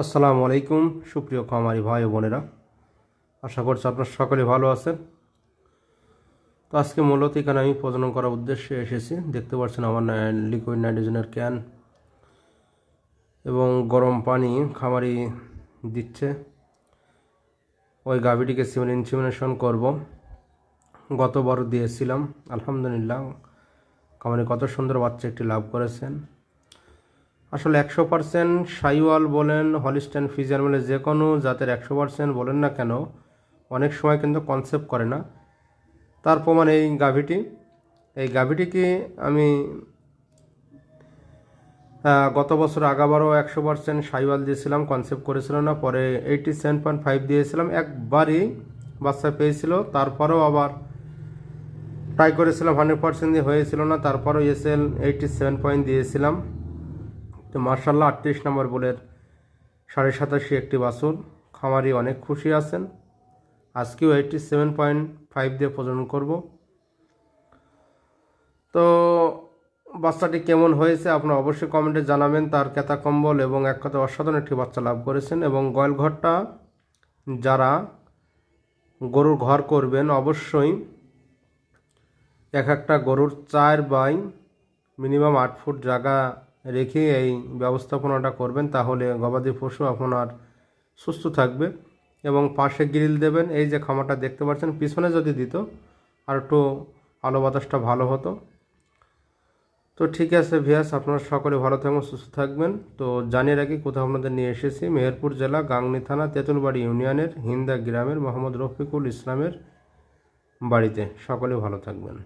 আসসালামু আলাইকুম, সুপ্রিয় খামারি ভাই ও বোনেরা। আশা করছি আপনার সকলে ভালো আছেন। তো আজকে মূলত এখানে আমি প্রজনন করার উদ্দেশ্যে এসেছি। দেখতে পাচ্ছেন আমার লিকুইড নাইট্রোজেনের ক্যান এবং গরম পানি খামারি দিচ্ছে। ওই গাভিটিকে সিমেন ইনসিমিনেশন করব। গতবার দিয়েছিলাম। আলহামদুলিল্লাহ, খামারি কত সুন্দর বাচ্চা একটি লাভ করেছেন। আসলে একশো পার্সেন্ট সাইওয়াল বলেন হলিস্টেন ফিজিয়ান বলে যে কোনো জাতের একশো পার্সেন্ট বলেন না কেন, অনেক সময় কিন্তু কনসেপ্ট করে না। তার প্রমাণ এই গাভিটি। এই গাভিটিকে আমি গত বছর আগাবারও একশো পার্সেন্ট সাইওয়াল দিয়েছিলাম কনসেপ্ট করেছিল না, পরে এইটি সেভেন পয়েন্ট ফাইভ দিয়েছিলাম। একবারই বাচ্চা পেয়েছিল, তারপরেও আবার ট্রাই করেছিলাম হান্ড্রেড পার্সেন্ট দিয়ে হয়েছিল না, তারপরেও এসএল এইটি সেভেন পয়েন্ট দিয়েছিলাম। তো মার্শাল্লাহ আটত্রিশ নম্বর বলের সাড়ে সাতাশি একটি বাছুর, খামারি অনেক খুশি আছেন। আজকেও এইটটি সেভেন পয়েন্ট ফাইভ দিয়ে প্রজনন করব। তো বাচ্চাটি কেমন হয়েছে আপনারা অবশ্যই কমেন্টে জানাবেন। তার কেতা কম্বল এবং এক কথা অসাধারণ একটি বাচ্চা লাভ করেছেন এবং গয়েল ঘরটা যারা গরুর ঘর করবেন অবশ্যই এক একটা গরুর চার বাই মিনিমাম আট ফুট জায়গা রেখে এই ব্যবস্থাপনাটা করবেন, তাহলে গবাদি পশু আপনার সুস্থ থাকবে এবং পাশে গ্রিল দেবেন। এই যে খামারটা দেখতে পাচ্ছেন, পিছনে যদি দিত আর একটু আলো বাতাসটা ভালো হতো। তো ঠিক আছে ভিয়াস, আপনারা সকলে ভালো থাকবেন সুস্থ থাকবেন। তো জানিয়ে রাখি, কোথাও আপনাদের নিয়ে এসেছি, মেহেরপুর জেলা, গাংনি থানা, তেঁতুলবাড়ি ইউনিয়নের হিন্দা গ্রামের মোহাম্মদ রফিকুল ইসলামের বাড়িতে। সকলে ভালো থাকবেন।